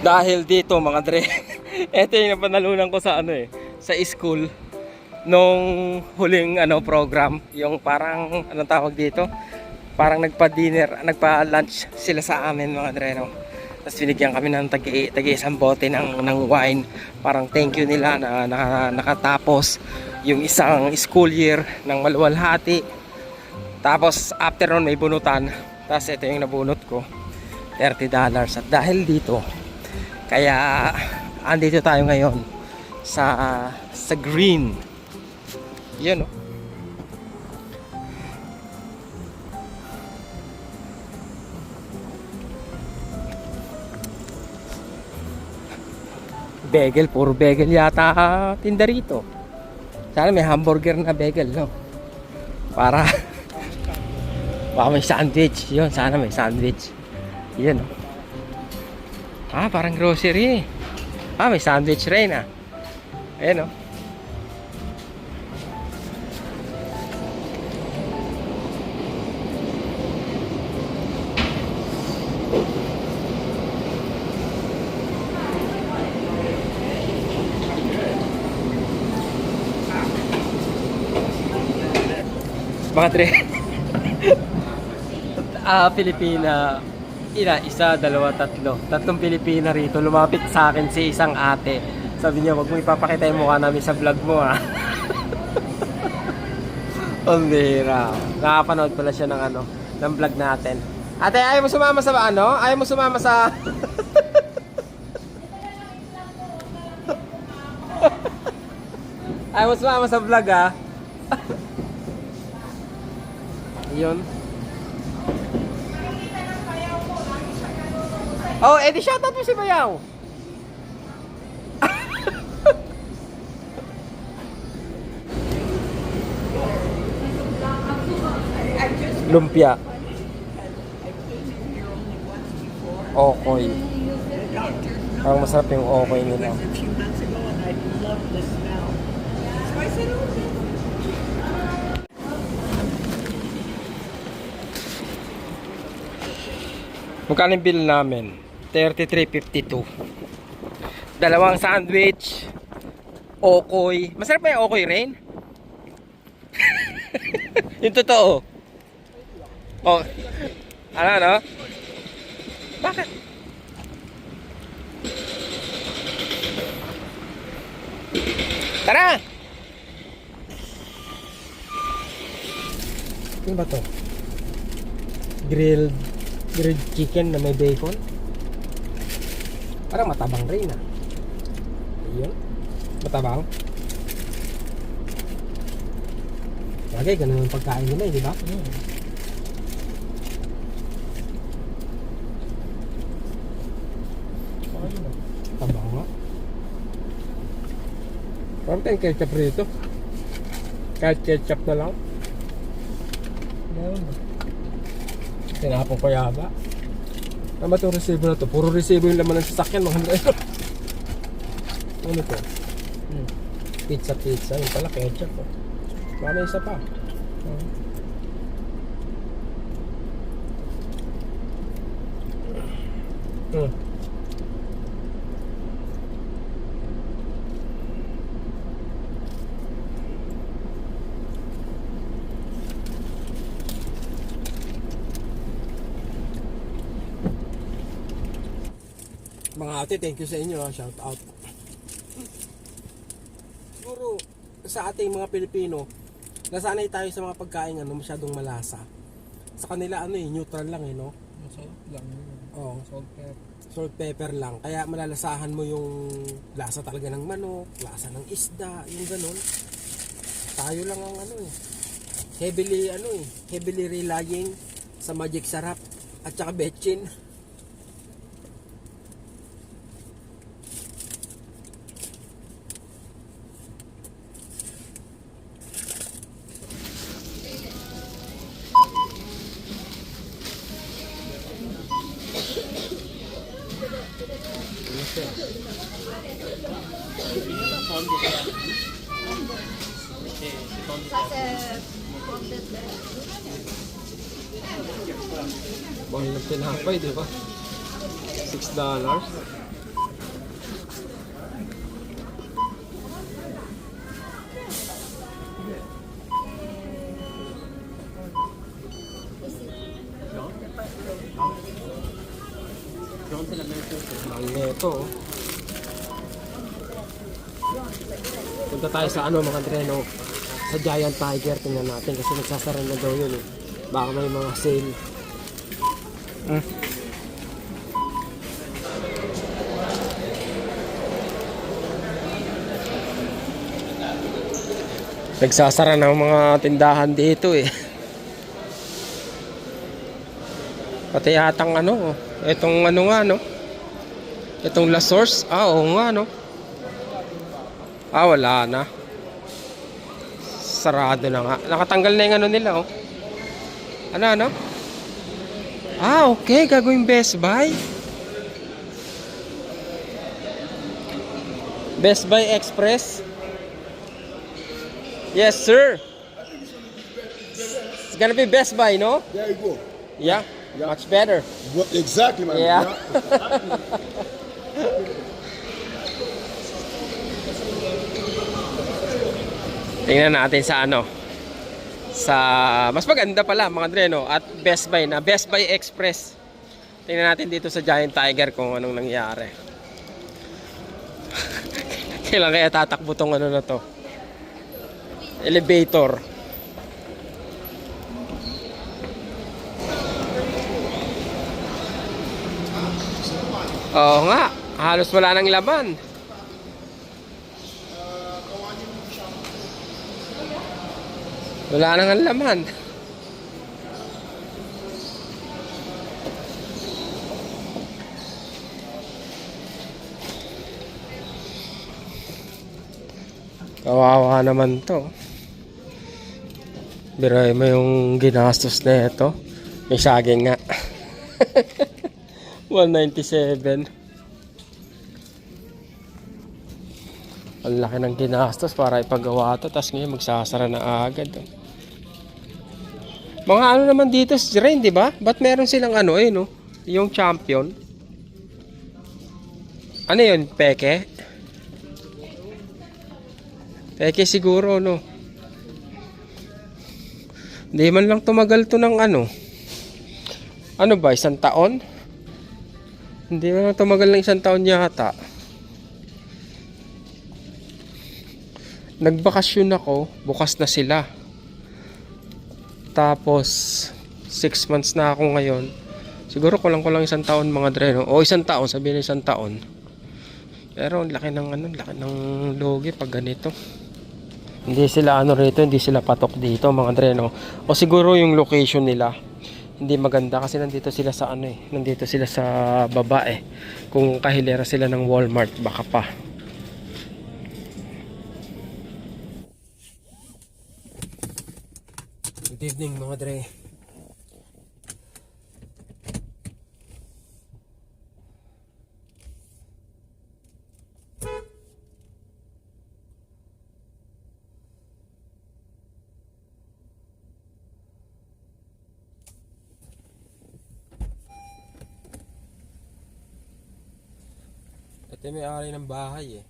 Dahil dito mga dre, ito yung napanalunan ko sa ano eh, sa school nung huling ano program, yung parang anong tawag dito? Parang nagpa-dinner, nagpa-lunch sila sa amin mga dre no. Tapos binigyan kami ng tagi, tagi isang bote ng, ng wine. Parang thank you nila na, na nakatapos yung isang school year ng maluwalhati. Tapos after nun may bunutan. Tapos ito yung nabunot ko. $30 at dahil dito kaya andito tayo ngayon sa sa green. Yan oh. Bagel, puro bagel yata tinda rito. Sana may hamburger na bagel, no? Para baka may sandwich. Yun, sana may sandwich. Yan oh. Ah, parang grocery. Ah, may sandwich rin ah. Ayan oh. Mga tre. ah, Pilipina. Ina, isa, dalawa, tatlo. Tatlong Pilipina rito. Lumapit sa akin si isang ate. Sabi niya, wag mo ipapakita yung mukha namin sa vlog mo ha. Ang bira. Nakapanood pala siya ng ano, ng vlog natin. Ate, ayaw mo sumama sa ano? Ayaw mo sumama sa... ayaw mo sumama sa vlog ha? Yun. Oh, edi shoutout mo si Bayaw. Lumpia. Okoy. Parang masarap yung okoy nila. Magkano yung bill namin? 33.52. Dalawang sandwich. Okoy. Masarap ba yung okoy, Rain? yung totoo. Oh. Ano, ano? Bakit? Tara! Ano ba to? Grilled grilled chicken na may bacon. Parang matabang rin ah. Ayun. Matabang. Bagay, ganun ang pagkain nila eh, di ba? Tabang nga. Parang tayong ketchup rito. Kahit ketchup na lang. Ayun. Tinapon ko yaba. Ano itong resibo na to? Puro resibo yung laman ng sasakyan mga driver. ano to? Hmm. Pizza pizza. Yung pala ketchup. Oh. Baka isa pa. Hmm. Hmm. Mga ate, thank you sa inyo. ha. Shout out. Siguro, sa ating mga Pilipino, nasanay tayo sa mga pagkain ano, masyadong malasa. Sa kanila, ano eh, neutral lang eh, no? Masarap lang. Oo, Salt pepper. salt pepper lang. Kaya malalasahan mo yung lasa talaga ng manok, lasa ng isda, yung ganun. Tayo lang ang ano eh. Heavily, ano eh, heavily relying sa magic sarap at saka betchin. Tinapay, di ba? Six dollars. Mahal na ito. Punta tayo sa ano mga dreno. Sa Giant Tiger, tingnan natin kasi nagsasara na daw yun eh. Baka may mga sale. Hmm. Nagsasara ng mga tindahan dito eh. Pati yatang ano, itong ano nga no. Itong La Source, ah oo nga no. Ah wala na. Sarado na nga. Nakatanggal na yung ano nila oh. Ano ano? Ah okay, gagawin Best Buy. Best Buy Express. Yes sir. It's gonna be Best Buy, no? There you go. Yeah, much better. What, exactly, man. Yeah. Tingnan natin sa ano. Sa mas maganda pala mga dreno at Best Buy na Best Buy Express. Tingnan natin dito sa Giant Tiger kung anong nangyari. Kailan kaya tatakbo tong ano na to? Elevator. Oo nga, halos wala nang laman. Wala nang ang laman. Kawawa naman to. Biray mo yung ginastos na ito. May saging nga. 197. Ang laki ng ginastos para ipagawa to. Tapos ngayon magsasara na agad. oh. Mga ano naman dito si Rain, di ba? Ba't meron silang ano eh, no? Yung champion. Ano yun? Peke? Peke siguro, no? Hindi man lang tumagal to ng ano. Ano ba? Isang taon? Hindi man lang tumagal ng isang taon yata. Nagbakasyon ako, bukas na sila. Tapos, 6 months na ako ngayon. Siguro kulang kulang isang taon mga dreno. O isang taon, sabihin isang taon. Pero ang laki ng ano, laki ng logi pag ganito. Hindi sila ano rito, hindi sila patok dito mga dreno. O siguro yung location nila hindi maganda kasi nandito sila sa ano eh, nandito sila sa baba eh. Kung kahilera sila ng Walmart baka pa. Good evening mga dre. Ito yung may-ari ng bahay eh.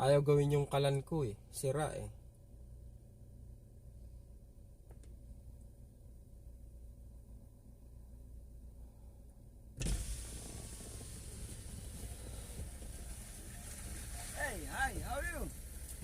Ayaw gawin yung kalan ko eh. Sira eh.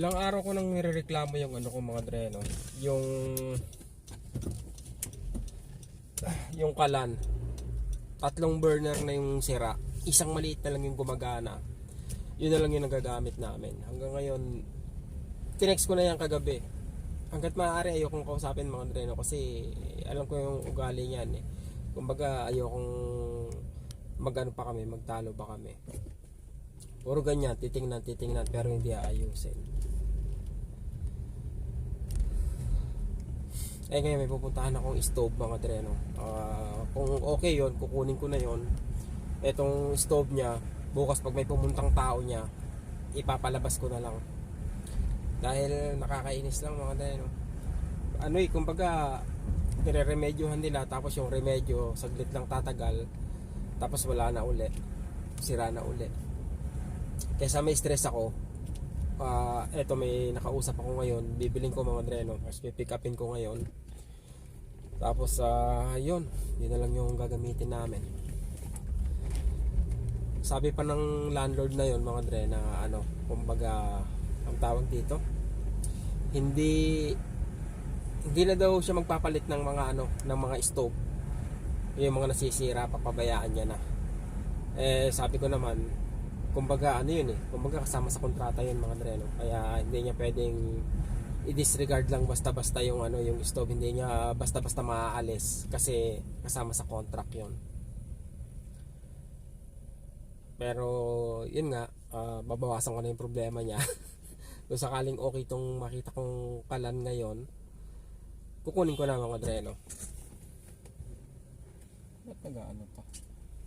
Ilang araw ko nang nirereklamo yung ano ko mga dreno. Yung yung kalan. Tatlong burner na yung sira. isang maliit na lang yung gumagana. Yun na lang yung nagagamit namin. Hanggang ngayon, tinext ko na yan kagabi. Hanggat maaari ayokong kausapin mga dreno kasi alam ko yung ugali niyan eh. Kumbaga ayokong magano pa kami, magtalo pa kami. Puro ganyan, titingnan, titingnan pero hindi aayusin. Eh ngayon may pupuntahan akong stove mga dreno. Ah, kung okay yon kukunin ko na yon Etong stove niya, bukas pag may pumuntang tao niya, ipapalabas ko na lang. Dahil nakakainis lang mga dreno. Ano eh, kumbaga, nire-remedyohan nila tapos yung remedyo saglit lang tatagal tapos wala na uli sira na uli kaysa may stress ako ah eto may nakausap ako ngayon. Bibiling ko mga dreno. Tapos pick upin ko ngayon. Tapos ah yun. Yun na lang yung gagamitin namin. Sabi pa ng landlord na yon mga dre na ano kumbaga ang tawag dito hindi hindi na daw siya magpapalit ng mga ano ng mga stove. Yung mga nasisira papabayaan niya na. Eh sabi ko naman kumbaga ano yun eh kumbaga kasama sa kontrata yun mga dreno. Kaya hindi niya pwedeng i-disregard lang basta-basta yung ano yung stove. Hindi niya basta-basta maaalis kasi kasama sa contract yun. Pero yun nga ah, babawasan ko na yung problema niya. Kung sakaling okay tong makita kong kalan ngayon kukunin ko na mga dreno. Ba't nag-ano to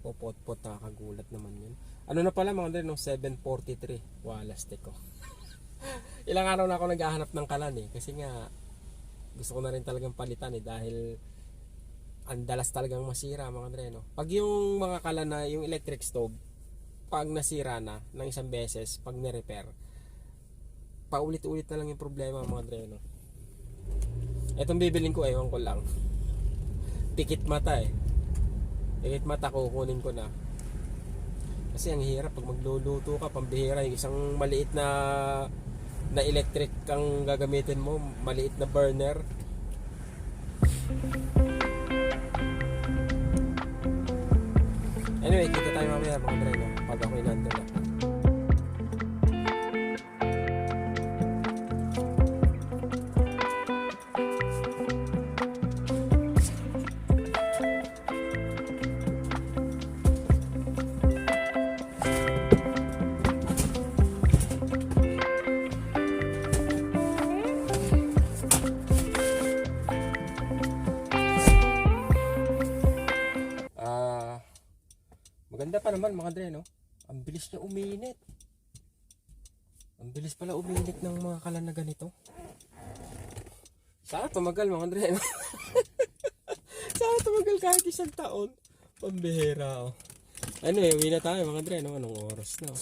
popot-pot nakakagulat naman yun ano na pala mga dreno 743 walastik ko ilang araw na ako naghahanap ng kalan eh kasi nga gusto ko na rin talagang palitan eh dahil ang dalas talagang masira mga dreno pag yung mga kalan na yung electric stove pag nasira na ng isang beses pag ni-repair paulit-ulit na lang yung problema mga dreno Etong bibiling ko, ewan ko lang. Pikit mata eh. Pikit mata ko, kunin ko na. Kasi ang hirap pag magluluto ka, pambihira, yung isang maliit na na electric kang gagamitin mo, maliit na burner. Anyway, kita tayo mamaya mga dreno pag ako'y nandun na. Naman mga dre, no? Ang bilis niya uminit. Ang bilis pala uminit ng mga kalan na ganito. Sana tumagal mga dre, no? Sana tumagal kahit isang taon. Pambihira, oh. Ano eh, uwi na tayo mga dre, no? Anong oras na, oh?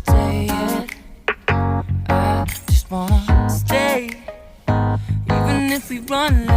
we run